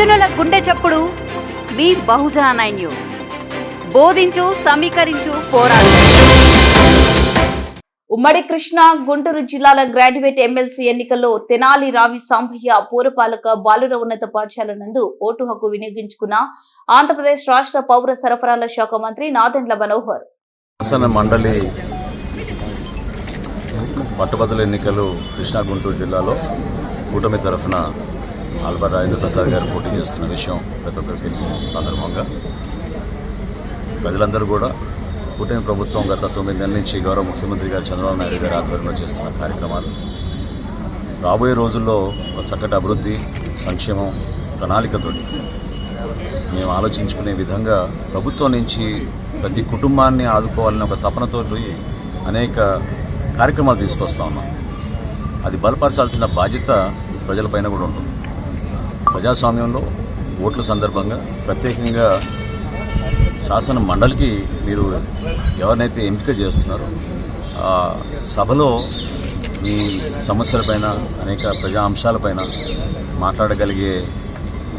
బహుజనుల గుండె చప్పుడు. మీ బహుజన నైన్ న్యూస్. బోధించు సమీకరించు పోరాడు. ఉమ్మడి కృష్ణా గుంటూరు జిల్లాల గ్రాడ్యుయేట్ ఎమ్మెల్సీ ఎన్నికల్లో తెనాలి రావి సాంబయ్య పూరపాలక బాలుర ఉన్నత పాఠశాల నందు ఓటు హక్కు వినియోగించుకున్న ఆంధ్రప్రదేశ్ రాష్ట్ర పౌర సరఫరాల శాఖ మంత్రి నాదెండ్ల మనోహర్. మండలి పట్టుబద్దల ఎన్నికలు కృష్ణా గుంటూరు జిల్లాలో కూటమి తరఫున ఆల్బర్ రాజేంద్ర ప్రసాద్ గారు పోటీ చేస్తున్న విషయం ప్రతి ఒక్కరికి తెలిసిన సందర్భంగా. ప్రజలందరూ కూడా కూటమి ప్రభుత్వం గత తొమ్మిది నెలల నుంచి గౌరవ ముఖ్యమంత్రి గారు చంద్రబాబు నాయుడు గారి ఆధ్వర్యంలో చేస్తున్న కార్యక్రమాలు. రాబోయే రోజుల్లో ఒక చక్కటి అభివృద్ధి సంక్షేమం ప్రణాళికతోటి మేము ఆలోచించుకునే విధంగా ప్రభుత్వం నుంచి ప్రతి కుటుంబాన్ని ఆదుకోవాలని ఒక తపనతో అనేక కార్యక్రమాలు తీసుకొస్తా ఉన్నాం. అది బలపరచాల్సిన బాధ్యత ప్రజలపైన కూడా ఉంటుంది. ప్రజాస్వామ్యంలో ఓట్ల సందర్భంగా ప్రత్యేకంగా శాసన మండలికి మీరు ఎవరినైతే ఎంపిక చేస్తున్నారో ఆ సభలో మీ సమస్యలపైన అనేక ప్రజా అంశాలపైన మాట్లాడగలిగే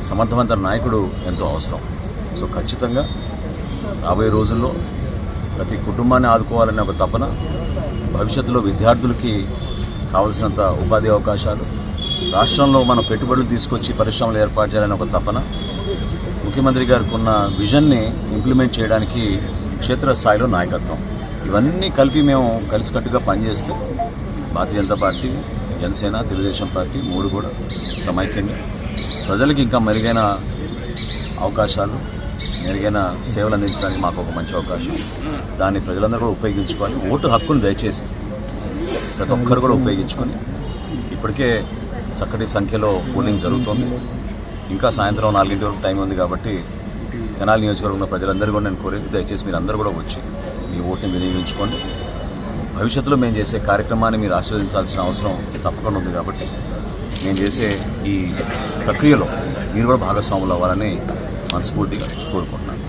సమర్థవంత నాయకుడు ఎంతో అవసరం. సో ఖచ్చితంగా రాబోయే రోజుల్లో ప్రతి కుటుంబాన్ని ఆదుకోవాలనే ఒక తపన భవిష్యత్తులో విద్యార్థులకి కావలసినంత ఉపాధి అవకాశాలు రాష్ట్రంలో మనం పెట్టుబడులు తీసుకొచ్చి పరిశ్రమలు ఏర్పాటు చేయాలని ఒక తపన. ముఖ్యమంత్రి గారికి ఉన్న విజన్ని ఇంప్లిమెంట్ చేయడానికి క్షేత్రస్థాయిలో నాయకత్వం. ఇవన్నీ కలిపి మేము కలిసికట్టుగా పనిచేస్తే భారతీయ జనతా పార్టీ జనసేన తెలుగుదేశం పార్టీ మూడు కూడా సమైక్యంగా ప్రజలకు ఇంకా మెరుగైన అవకాశాలు మెరుగైన సేవలు అందించడానికి మాకు ఒక మంచి అవకాశం. దాన్ని ప్రజలందరూ కూడా ఉపయోగించుకోవాలి. ఓటు హక్కును దయచేసి ప్రతి ఒక్కరు కూడా ఉపయోగించుకొని ఇప్పటికే చక్కటి సంఖ్యలో పోలింగ్ జరుగుతుంది. ఇంకా సాయంత్రం నాలుగింటి వరకు టైం ఉంది కాబట్టి తెనాలి నియోజకవర్గంలో ప్రజలందరూ కూడా నేను కోరేది దయచేసి మీరు అందరూ కూడా వచ్చి మీ ఓటుని వినియోగించుకోండి. భవిష్యత్తులో మేము చేసే కార్యక్రమాన్ని మీరు ఆశీర్వదించాల్సిన అవసరం తప్పకుండా ఉంది కాబట్టి మేము చేసే ఈ ప్రక్రియలో మీరు కూడా భాగస్వాములు అవ్వాలని మనస్ఫూర్తిగా కోరుకుంటున్నాను.